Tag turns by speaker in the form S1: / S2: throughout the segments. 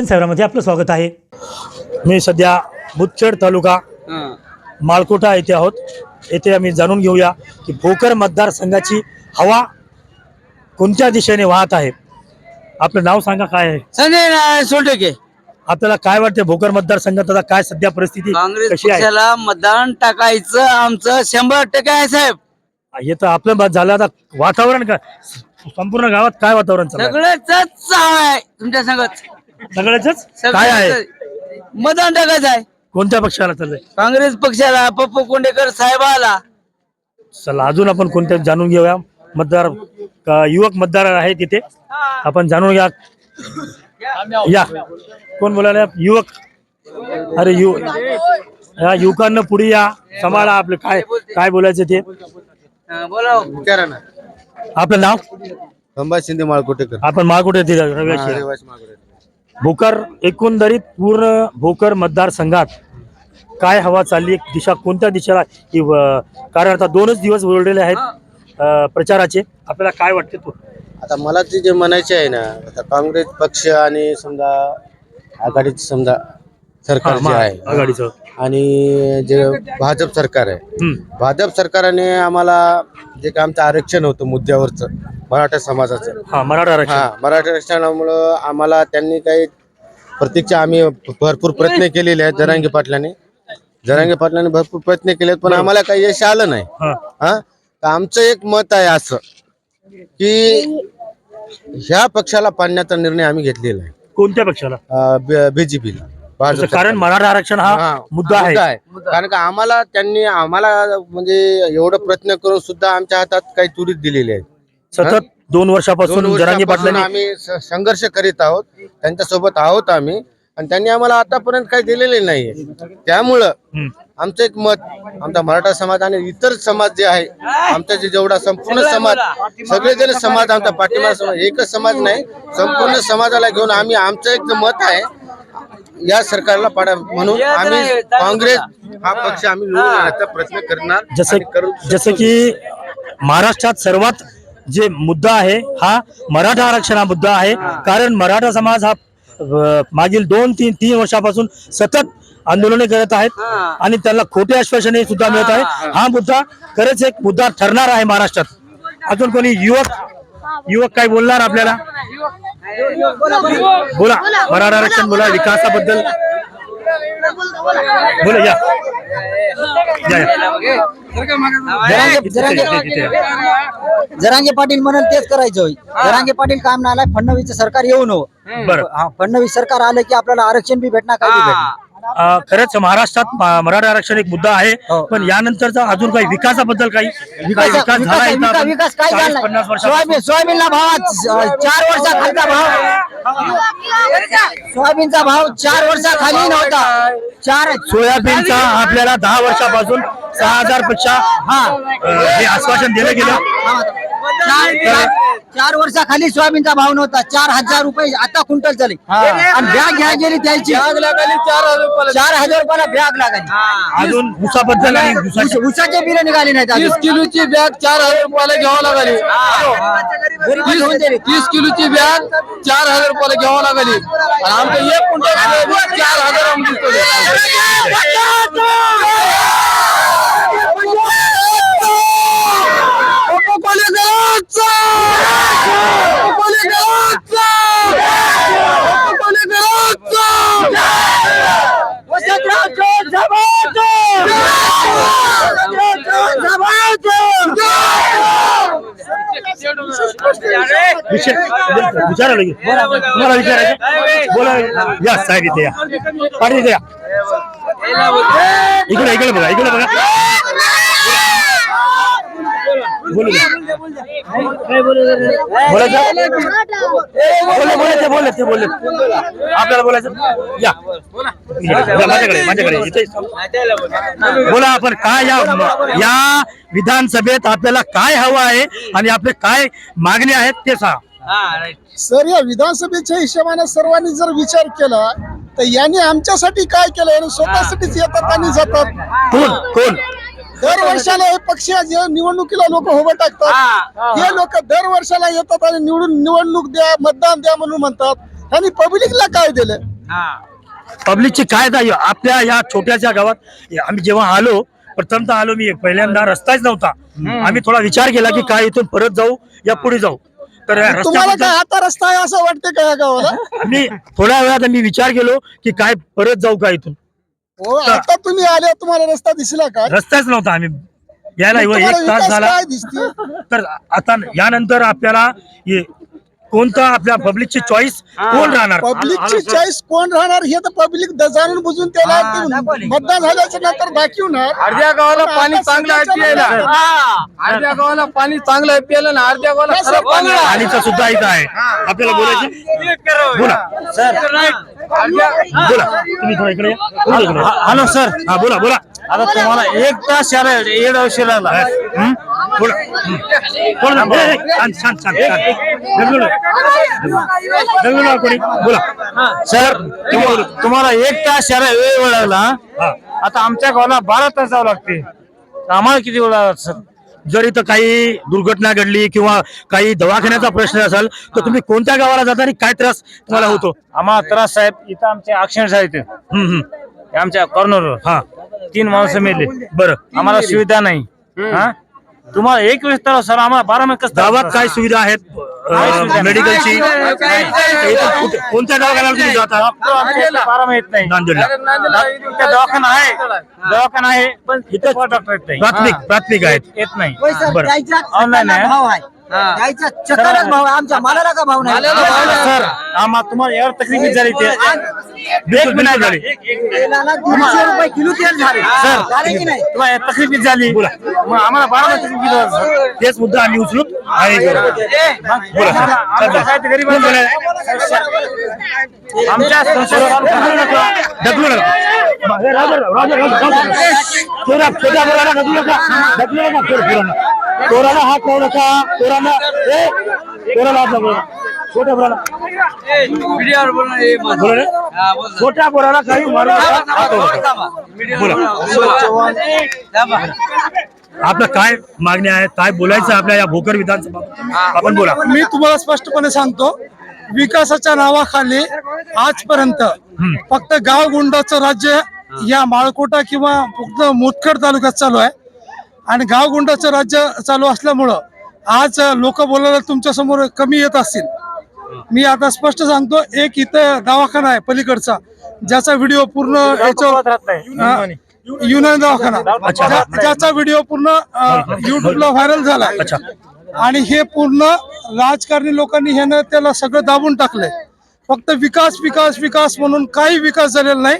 S1: दर्शन सेवरामध्ये आपलं स्वागत आहे. मी सध्या मुदखेड तालुका माळकोटा येथे आहोत. येथे आम्ही जाणून घेऊया की भोकर मतदारसंघाची हवा कोणत्या दिशेने वाहत आहे. आपलं नाव सांगा काय आहे?
S2: संजय नारायण सोनटके
S1: आपल्याला काय वाटते भोकर मतदारसंघात आता काय सध्या परिस्थिती
S2: काँग्रेस
S1: कशी आहे?
S2: पक्षाला मतदान टाकायचं आमचं शंभर टक्के आहे साहेब.
S1: हे तर आपलं झालं. आता वातावरण का संपूर्ण गावात काय वातावरण चालू आहे?
S2: सगळंच आहे तुमच्या संगत.
S1: सगळ्याच काय आहे?
S2: मतदान टाकायचं आहे.
S1: कोणत्या पक्षाला चाललंय?
S2: काँग्रेस पक्षाला पप्पू कोंडेकर साहेबाला.
S1: चला अजून आपण कोणत्या जाणून घेऊया. मतदार का युवक मतदार आहे तिथे आपण जाणून घ्या. या. कोण बोलायला? युवक. अरे यु या युवकांना पुढे या. सांभाळा आपलं काय काय बोलायचं ते.
S2: हा, बोला हो.
S3: विचारा ना.
S1: आपलं नाव?
S3: खंबा शिंदे माळकोटेकर.
S1: आपण मागुटे
S3: माळकोटे.
S1: भोकर एकंदरीत पूर्ण भोकर मतदारसंघात काय हवा चालली दिशा कोणत्या दिशेला कारण आता दोनच दिवस उरलेले आहेत प्रचाराचे. आपल्याला काय वाटते तो?
S3: आता मला ते जे म्हणायचे आहे ना आता काँग्रेस पक्ष आणि समजा आघाडीचं समजा सरकार आहे.
S1: आघाडीचं.
S3: आणि जे भाजप सरकार आहे. भाजप सरकारने आम्हाला जे काय आमचं आरक्षण होतं मुद्द्यावरचं मराठा समाजाचं.
S1: हा मराठा आरक्षण.
S3: हा मराठा आरक्षणामुळं आम्हाला त्यांनी काही प्रतीक्षा आम्ही भरपूर प्रयत्न केलेले आहेत जरांगे पाटलाने. जरांगे पाटलाने भरपूर प्रयत्न केले पण आम्हाला काही यश आलं नाही.
S1: हा.
S3: तर आमचं एक मत आहे असं की ह्या पक्षाला पाडण्याचा निर्णय आम्ही घेतलेला
S1: कोणत्या पक्षाला?
S3: आहे बीजेपीला
S1: कारण मराठा आरक्षण हा मुद्दा आहे.
S3: कारण का आम्हाला त्यांनी आम्हाला म्हणजे एवढं प्रयत्न करून सुद्धा आमच्या हातात काही तुरीत दिलेले आहेत.
S1: सतत दोन वर्षापासून जरांगे पाटलांनी
S3: आम्ही संघर्ष करीत आहोत. त्यांच्यासोबत आहोत आम्ही. आणि त्यांनी आम्हाला आतापर्यंत काही दिलेले नाहीये. त्यामुळं. आमचं एक मत आमचा मराठा समाज आणि इतर समाज जे आहे आमचा जे जेवढा संपूर्ण समाज सगळेजण समाज आमचा पाठिंबा समाज एकच समाज नाही. संपूर्ण समाजाला घेऊन आम्ही आमचं एक मत आहे. या सरकारला पाडा म्हणून आम्ही काँग्रेस हा पक्ष आम्ही निवडून प्रयत्न करणार
S1: जसं की महाराष्ट्रात सर्वात जे मुद्दा आहे हा मराठा आरक्षण हा मुद्दा आहे. कारण मराठा समाज हा मागील दोन तीन तीन वर्षापासून सतत आंदोलने करत आहेत आणि त्यांना खोटे आश्वासने सुद्धा मिळत आहे. हा. मुद्दा खरंच एक मुद्दा ठरणार आहे महाराष्ट्रात. अजून कोणी युवक युवक काय बोलणार आपल्याला? बोला. मराठा आरक्षण बोला विकासाबद्दल. बोला या.
S4: जरांगे पाटील. म्हणाल तेच करायचं होय. जरांगे पाटील काम नाही आलाय फडणवीस सरकार येऊ नो
S1: बरं.
S4: हा, फडणवीस सरकार आलं की आपल्याला आरक्षण बी भेटणार काय
S1: खरंच महाराष्ट्रात मराठा आरक्षण एक मुद्दा आहे
S4: हो.
S1: पण यानंतरचा अजून काही विकासाबद्दल काही काही
S4: विकास
S1: विकास झाला आहे का?
S4: विकास
S1: आपण
S4: विकास काय
S1: 40,
S4: झाला?
S1: 50 वर्षात
S4: सोयाबीन सोयाबीनला भाव चार वर्षाखालचा भाव. सोयाबीनचा भाव चार वर्षाखाली नव्हता. चार
S1: सोयाबीनचा आपल्याला दहा वर्षापासून सहा हजारपेक्षा
S4: हा
S1: हे आश्वासन दिलं गेलं.
S4: चार चार वर्षाखाली सोयाबीनचा भाव नव्हता. चार हजार रुपये आता क्विंटल झाले. आणि बॅग घ्या गेली त्याची. चार हजार रुपयाला. बॅग लागली
S1: अजून ऊसाबद्दल आणि ऊसाची
S4: ऊस- ऊसाचे बिल निघाले नाहीत अजून.
S2: किलोची बॅग चार हजार रुपयाला घ्यावं लागली
S4: गेले.
S2: तीस किलोची बॅग चार हजार रुपयाला घ्यावं लागली आमचं एक क्विंटल चार हजार
S1: विषय विचारा लगेच. तुम्हाला विचारायचं? बोला. या साहेब इथे या. पाठी इथे या. इकडे इकडे बघा इकडे बघा. बोलू. बोलायचं आपल्याला बोलायचं? या. माझ्याकडे माझ्याकडे. बोला आपण काय या या विधानसभेत आपल्याला काय हवं आहे आणि आपले काय मागणी आहेत ते सांगा.
S5: सर या विधानसभेच्या हिशोबाने सर्वांनी जर विचार केला तर यांनी आमच्यासाठी काय केलं याने स्वतःसाठीच येतात आणि जातात.
S1: कोण? कोण?
S5: दर वर्षाला हे पक्ष जे निवडणुकीला लोक उभं टाकतात. हे. लोक दर वर्षाला येतात आणि निवडून निवडणूक द्या मतदान द्या म्हणून म्हणतात. आणि पब्लिकला काय दिलं?
S1: पब्लिकची काय जाय आपल्या या छोट्याशा गावात आम्ही जेव्हा आलो प्रथमतः आलो मी पहिल्यांदा रस्ताच नव्हता. आम्ही थोडा विचार केला की काय इथून परत जाऊ या पुढे जाऊ. तर या
S5: तुम्हाला काय आता रस्ता आहे असं वाटतं का या गावाला?
S1: मी थोड्या वेळात मी विचार केलो की काय परत जाऊ का इथून?
S5: हो आता तुम्ही आले तुम्हाला रस्ता दिसला का?
S1: रस्ताच नव्हता आम्ही. यायला
S5: तुम्हाला
S1: एक तास
S5: विकास
S1: झाला.
S5: काय दिसते
S1: तर आता यानंतर आपल्याला हे कोणता आपल्या पब्लिकची चॉईस कोण राहणार?
S5: पब्लिकची चॉईस कोण राहणार हे तर पब्लिक जाणून बुजून त्याला ते मतदान झाल्याच्यानंतर दाखवणार
S2: अर्ध्या गावाला पाणी चांगलं आहे प्यायला. अर्ध्या गावाला पाणी चांगलं आहे प्यायला ना अर्ध्या गावाला खराब पाणी आहे.
S1: पाणीचा सुद्धा इथं आहे. आपल्याला बोलायचं? बोला.
S2: अर्ध्या-
S1: बोला. तुम्ही थोडं इकडे हॅलो. सर. हा बोला बोला. आता तुम्हाला एक तास याला येड औषध लागला हं? बोला. बोला छान छान कोणी? बोला
S6: सर तुम- तुम्हाला एक तास याला वेळ वेळ लागला
S1: हा.
S6: आता आमच्या गावाला बारा तास जावं लागते. आम्हाला किती वेळ लागला सर?
S1: जर इथं काही दुर्घटना घडली किंवा काही दवाखान्याचा प्रश्न असेल तर तुम्ही कोणत्या गावाला जाता आणि काय त्रास तुम्हाला होतो?
S6: आम्हाला त्रास साहेब इथं आमचे ऍक्सिडेंट झाले.
S1: हे
S6: आमच्या कॉर्नरवर
S1: हा.
S6: तीन माणसं मेले.
S1: बरं.
S6: आम्हाला सुविधा नाही. हा? तुम्हाला एक वेळेस तर सर आम्हाला बारा महिने कसं
S1: गावात काय सुविधा आहेत? अं, मेडिकलची इथं कुठे- कोणत्या दवाखान्याला तुम्ही जाता?
S6: आमच्या इथं बारा महिने येत नाही.
S1: नांदेडला.
S6: इथं दवाखाना आहे. दवाखाना आहे. पण इथं डॉक्टर येत नाही.
S1: प्राथमिक प्राथमिक आहेत.
S6: येत नाही.
S1: बरं.
S6: आहे.
S4: भाव आहे. द्यायचा चक्करच भाव आहे आमच्या मालाला का भाव नाही
S6: सर आम्हाला तुम्हाला यावर तकलीफ झाली ते
S1: बिलकुल बिलकुल झाली
S4: तेलाला दीडशे रुपये किलो तेल झाले
S1: सर,
S4: झाले की नाही
S6: तुम्हाला तकलीफ झाली
S1: बोला.
S6: मग आम्हाला बारा तकलीफ झाली, सर.
S1: तेच मुद्दा आम्ही उचलून आहे बोला
S6: आमच्या साहित्य गरीब
S1: बोलायला?
S6: आमच्या संशोधनाला
S1: ढकलू नका हे राजा, राजा, राजा, राजा. चोरा छोट्या पोराला ढकलू नका ढकलू नका चोर पोरांना चोराला हात लावू नका. चोरांना ए, चोराला हात लावू नका. छोट्या पोराला. बोला रे. छोट्या पोराला काही मारू नका. हात लावू नका बोला. आपलं काय मागणी आहे? काय बोलायचं आपल्या या भोकर विधानसभा? आपण बोला.
S5: मी तुम्हाला स्पष्टपणे सांगतो विकासाच्या नावाखाली आजपर्यंत फक्त गाव गुंडाचं राज्य या माळकोटा किंवा फक्त मुदखेड तालुक्यात चालू आहे. आणि गाव गुंडाचं राज्य चालू असल्यामुळं आज लोक बोलायला तुमच्यासमोर कमी येत असतील. मी आता स्पष्ट सांगतो एक इथं दवाखाना आहे पलीकडचा ज्याचा व्हिडिओ पूर्ण याच्यावर युनानी दवाखाना. ज्या- ज्याचा व्हिडिओ पूर्ण युट्यूबला व्हायरल झाला
S1: अच्छा.
S5: आणि हे पूर्ण राजकारणी लोकांनी ह्यानं त्याला सगळं दाबून टाकलंय. फक्त विकास विकास विकास म्हणून काही विकास झालेला नाही.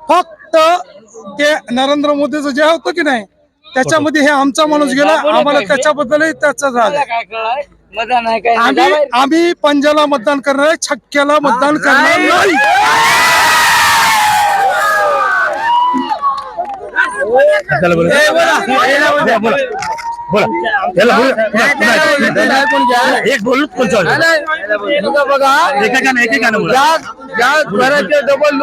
S5: फक्त ते नरेंद्र मोदीचं जे होतं की नाही त्याच्यामध्ये हे आमचा माणूस गेला आम्हाला त्याच्याबद्दलही त्याचा आहे. आम्ही आम्ही पंजाला मतदान करणार आहे छक्क्याला मतदान करणार नाही.
S1: एक. बोलूच
S2: बघा
S1: एकेकाने एकेकाने
S2: डबल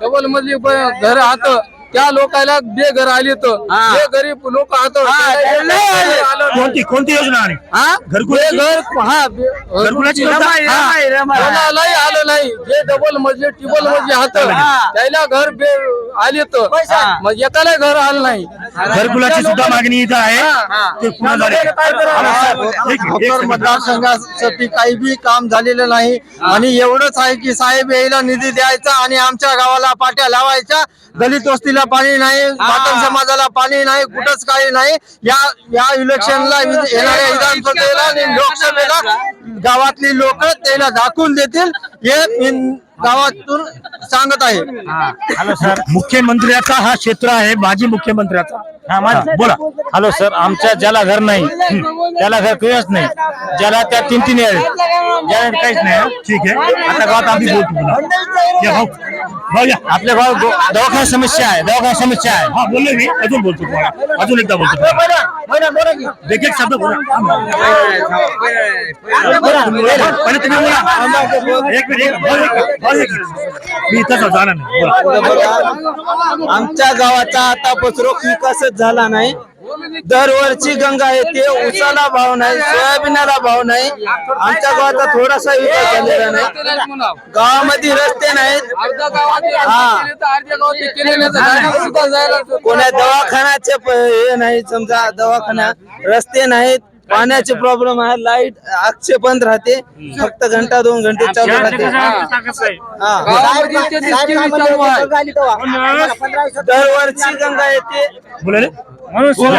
S2: डबल मधली घर आत त्या लोकांना बे घर आले तर जे गरीब लोक आत
S1: कोणती कोणती योजना?
S2: घर हा?
S1: घरकुलाची.
S2: कोणालाही आलं नाही. जे डबल मजले टिबल मजले हात त्याला घर बे आले तर मग एकाला घर आलं नाही.
S1: घरकुलाची सुद्धा मागणी इथं आहे. ते पुन्हा झाले.
S7: मतदारसंघासाठी काही बी काम झालेलं नाही. आणि एवढंच आहे की साहेब यायला निधी द्यायचा आणि आमच्या गावाला पाट्या लावायच्या. दलित वस्तीला पाणी नाही मातंग समाजाला पाणी नाही कुठंच काही नाही. या या इलेक्शनला येणाऱ्या विधानसभेला आणि लोकसभेला गावातली लोक त्याला दाखवून देतील. हे मी गावातून सांगत आहे.
S6: Hello sir.
S1: मुख्यमंत्र्याचा हा क्षेत्र आहे माजी मुख्यमंत्र्याचा.
S6: हा माझ-
S1: बोला।
S6: हॅलो सर आमच्या ज्याला घर नाही त्याला घर कळत नाही ज्याला त्या तीन तीन आहेत ज्याला काहीच नाही
S1: ठीक आहे. आता गावात आम्ही बोलतो पुन्हा. या भाऊ. भाऊ या.
S6: आपल्या गावात गो- दवाखाना समस्या आहे दवाखाना समस्या आहे.
S1: हा बोललो मी. अजून बोलतो तुम्हाला अजून एकदा बोलतो एक एक शब्द बोला. पहिले तुम्ही बोला. एक मिनिट एक भाऊ एक- भाऊ एक. मी इथंच जाणार नाही. बोला.
S7: आमच्या गावाचा आता विकासच झाला नाही. दरवर्षी गंगा येते उसाला भाव नाही सोयाबीनाला भाव नाही. आमच्या गावाचा थोडासा विकास झालेला नाही. गावामध्ये रस्ते नाहीत. हा. कोणा दवाखान्याचे हे नाही समजा दवाखाना रस्ते नाहीत. पाण्याचे प्रॉब्लेम आहे लाइट आजचे बंद राहते फक्त घंटा दोन घंटे चालू राहते हा दरवर्षी गंगा येते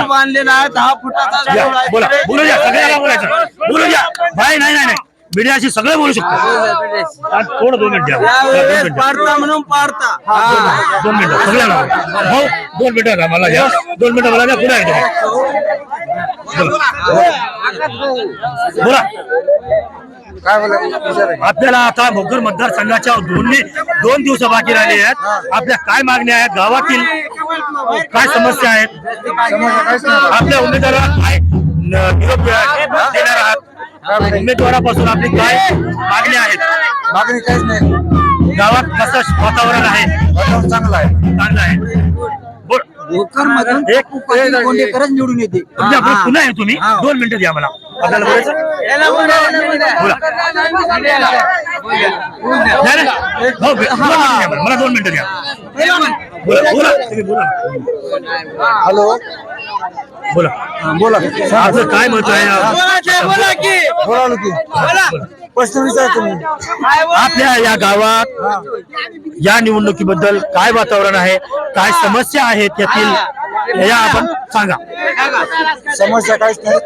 S7: बांधलेला आहे दहा फुटाचा.
S1: बोला बोलू द्या बोलू द्या नाही नाही मीडियाशी सगळे बोलू शकतो आज थोडं दोन मिनिट द्या? दोन
S7: यावेळेस
S1: मिनिट
S7: पाडता म्हणून पाडता. हा.
S1: दोन मिनिटं सगळ्यांना भाऊ दोन मिनिटं द्या मला द्या दोन मिनिटं मला द्या पुन्हा एकदा बोला. आपल्याला आता भोकर मतदारसंघाच्या दोन्ही दोन दिवस बाकी राहिले आहेत. आपल्या काय मागण्या आहेत? गावातील काय समस्या आहेत? आपल्या उमेदवाराला काय न- निरोप देणार आहात. उमेदवारापासून आपली काय मागण्या आहेत
S7: मागणी काहीच नाही.
S1: गावात कसं वातावरण आहे?
S7: चांगला आहे.
S1: चांगलं आहे. बोल.
S4: भोकर मधून
S1: एक
S4: कोंडेकरच निवडून येते.
S1: तुमच्यापुढे पुन्हा आहे तुम्ही. दोन मिनिटं द्या मला. आपल्याला बोलायचं? नाही, दोन मिनिटं द्या मला. मला दोन मिनिटं द्या. बोला बोला. तुम्ही बोला.
S7: हॅलो.
S1: बोला.
S7: बोला.
S1: आपलं काय मत आहे?
S7: बोला की. प्रश्न विचार तुम्ही.
S1: आपल्या या गावात या निवडणुकीबद्दल काय वातावरण आहे? काय समस्या आहेत यातील? या आपण सांगा.
S7: समस्या काहीच नाही.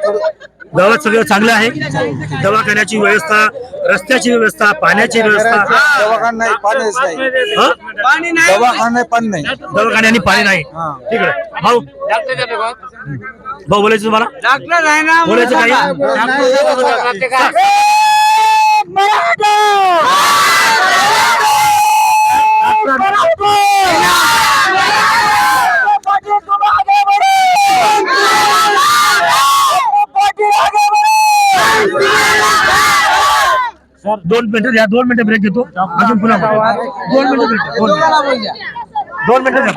S1: गावात सगळं चांगलं आहे. दवाखान्याची व्यवस्था रस्त्याची व्यवस्था पाण्याची व्यवस्था.
S7: दवाखाना नाही पाणीच नाही.
S1: हं?
S7: दवाखाना नाही. पाणी नाही.
S1: दवाखान्याने पाणी नाही. ठीक आहे. भाऊ. भाऊ बोलायचं तुम्हाला?
S7: डॉक्टर आहे ना
S1: बोलायचं काही? दोन मिनिटं या दोन मिनिटं ब्रेक घेतो. अजून पुन्हा दोन मिनिटं ब्रेक दोन मिनिटं. दोन मिनिटं